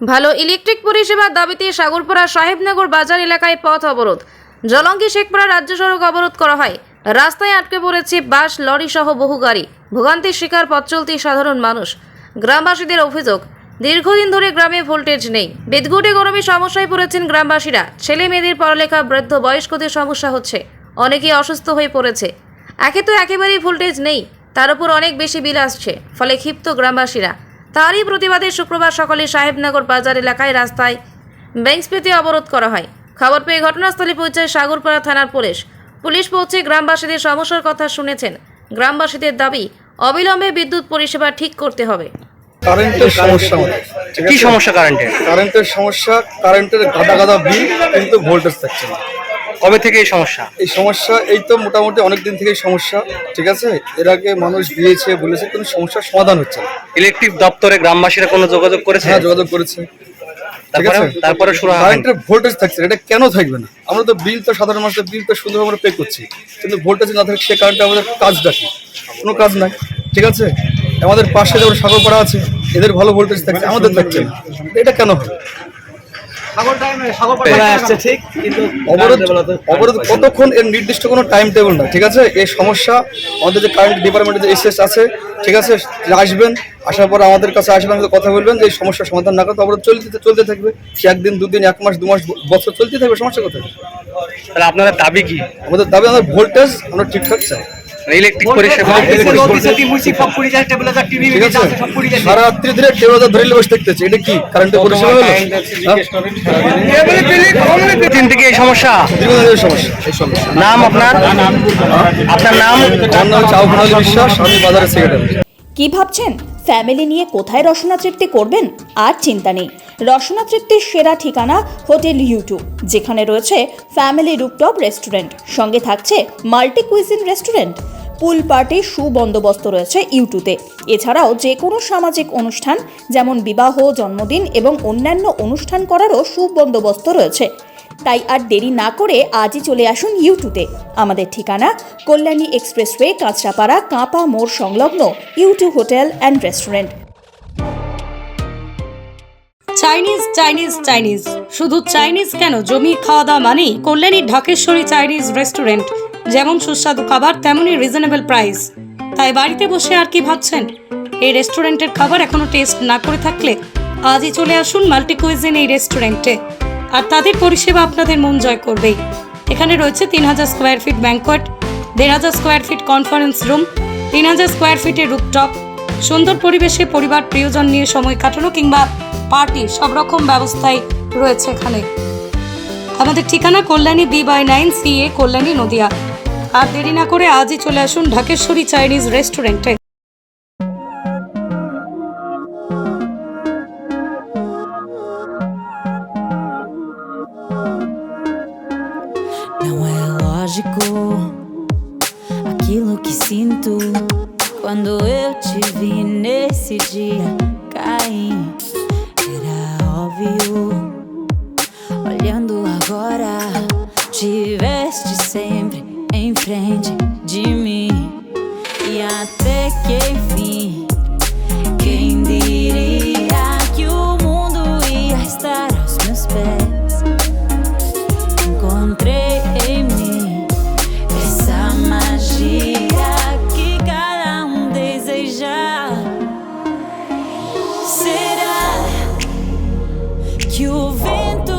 ভালো ইলেকট্রিক পরিষেবার দাবিতে সাগরপাড়া সাহেবনগর বাজার এলাকায় পথ অবরোধ। জলঙ্গি শেখপাড়া রাজ্য সড়ক অবরোধ করা হয়। রাস্তায় আটকে পড়েছে বাস, লরি সহ বহু গাড়ি। ভোগান্তির শিকার পথ চলতি সাধারণ মানুষ। গ্রামবাসীদের অভিযোগ, দীর্ঘদিন ধরে গ্রামে ভোল্টেজ নেই। বিদ্যুটে গরমে সমস্যায় পড়েছেন গ্রামবাসীরা। ছেলে মেয়েদের পড়ালেখা বৃদ্ধ, বয়স্কদের সমস্যা হচ্ছে। অনেকেই অসুস্থ হয়ে পড়েছে। একে তো একেবারেই ভোল্টেজ নেই। তার উপর অনেক বেশি বিল আসছে। ফলে ক্ষিপ্ত গ্রামবাসীরা। তারই প্রতিবাদে শুক্রবার সকালে সাহেবনগর বাজার এলাকায় রাস্তায় বেঞ্চ পেতে অবরোধ করা হয়। খবর পেয়ে ঘটনাস্থলে পৌঁছায় সাগরপাড়া থানার পুলিশ। পুলিশ পৌঁছে গ্রামবাসীদের সমস্যার কথা শুনেছেন। গ্রামবাসীদের দাবি অবিলম্বে বিদ্যুৎ পরিষেবা ঠিক করতে হবে। কারেন্টের সমস্যা কি সমস্যা কারেন্টের? কারেন্টের সমস্যা কারেন্টের গাদা গাদা বিল কিন্তু ভোল্টেজ থাকছে না। কবে থেকে এই সমস্যা? এই সমস্যা এই তো মোটামুটি অনেক দিন থেকেই সমস্যা ঠিক আছে? এর আগে মানুষ দিয়েছে বলেছে কিন্তু সমস্যার সমাধান হচ্ছে না। ইলেকট্রিক দপ্তরে গ্রামবাসীরা কোনো যোগাযোগ করেছে? হ্যাঁ যোগাযোগ করেছে। তারপরে? তারপরে শুরু কারেন্টের ভোল্টেজ থাকছে এটা কেন থাকবে না? আমরা তো বিল তো সাধারণ মানুষের বিল তো সুন্দর আমরা পে করছি। কিন্তু ভোল্টেজ না থাকলে সে কারেন্টে আমাদের কাজটা কি কোনো কাজ নাই ঠিক আছে? আমাদের পাশে যেমন সাগরপাড়া আছে এদের ভালো ভোল্টেজ থাকছে আমাদের থাকছে না। এটা কেন হয় অবরোধ অবরোধ কতক্ষণ এর নির্দিষ্ট কোনো টাইম টেবিল না ঠিক আছে? এই সমস্যা আমাদের যে কারেন্ট ডিপার্টমেন্টের যে এসএস আছে ঠিক আছে? আসবেন আসার পর আমাদের কাছে আসবেন আমাদের কথা বলবেন যে এই সমস্যার সমাধান না করতে অবরোধ চলতে চলতে থাকবে। সে একদিন দুদিন এক মাস দু মাস বছর চলতে থাকবে সমস্যা কোথায়? তাহলে আপনাদের দাবি কি? আমাদের দাবি আমাদের ভোল্টেজ আমরা ঠিকঠাক চাই। ইলেকট্রিক পরিষেবা। সারা রাত্রি ধরে টেবিল ধরে বসে থাকতেছে এটা কি? কারেন্টের পরিষেবা হলো? দিন থেকে এই সমস্যা? দীর্ঘদিনের সমস্যা এই সমস্যা। নাম আপনার? আপনার নাম আমার নাম হচ্ছে বিশ্বাস আমি বাজারের সেক্রেটারি কি ভাবছেন? ফ্যামিলি নিয়ে কোথায় রসনা তৃপ্তি করবেন? আর চিন্তা নেই। রসনা তৃপ্তির সেরা ঠিকানা হোটেল ইউটু যেখানে রয়েছে ফ্যামিলি রুপটপ রেস্টুরেন্ট সঙ্গে থাকছে মাল্টি কুইজিন রেস্টুরেন্ট পুল পার্টির সুবন্দোবস্ত রয়েছে ইউটুতে। এছাড়াও যে কোনো সামাজিক অনুষ্ঠান, যেমন বিবাহ, জন্মদিন এবং অন্যান্য অনুষ্ঠান করারও সুবন্দোবস্ত রয়েছে। তাই আর দেরি না করে আজই চলে আসুন ইউটুতে। আমাদের ঠিকানা কল্যাণী এক্সপ্রেসওয়ে, কাঁচরাপাড়া, কাঁপা মোড় সংলগ্ন U two hotel and restaurant. Chinese Chinese Chinese. শুধু চাইনিজ কেন? জমি খাওয়া দাওয়া মানেই কল্যাণী ঢাকেশ্বরী চাইনিজ রেস্টুরেন্ট। যেমন সুস্বাদু খাবার তেমনই রিজনেবল প্রাইস তাই বাড়িতে বসে আর কি ভাবছেন? এই রেস্টুরেন্টের খাবার এখনও টেস্ট না করে থাকলে আজই চলে আসুন মাল্টি কুইজিন এই রেস্টুরেন্টে। আর তাদের পরিষেবা আপনাদের মন জয় করবেই। এখানে রয়েছে তিন হাজার স্কোয়ার ফিট ব্যাঙ্কোয়েট দেড় হাজার স্কোয়ার ফিট কনফারেন্স রুম তিন হাজার স্কোয়ার ফিটের রুপটপ সুন্দর পরিবেশে পরিবার, প্রিয়জন নিয়ে সময় কাটানো কিংবা পার্টি সব রকম ব্যবস্থাই রয়েছে এখানে। আমাদের ঠিকানা Kalyani B by nine C A Kalyani Nadia. আর দেরি না করে আজই চলে আসুন ঢাকেশ্বরী চাইনিজ রেস্টুরেন্টে Não é lógico aquilo que sinto quando eu te vi nesse dia cair. Era óbvio. Olhando agora, tiveste sempre em frente de mim. E até que enfim, quem diria que o mundo ia estar aos meus pés? Encontrei em mim essa magia que cada um deseja. Será que o vento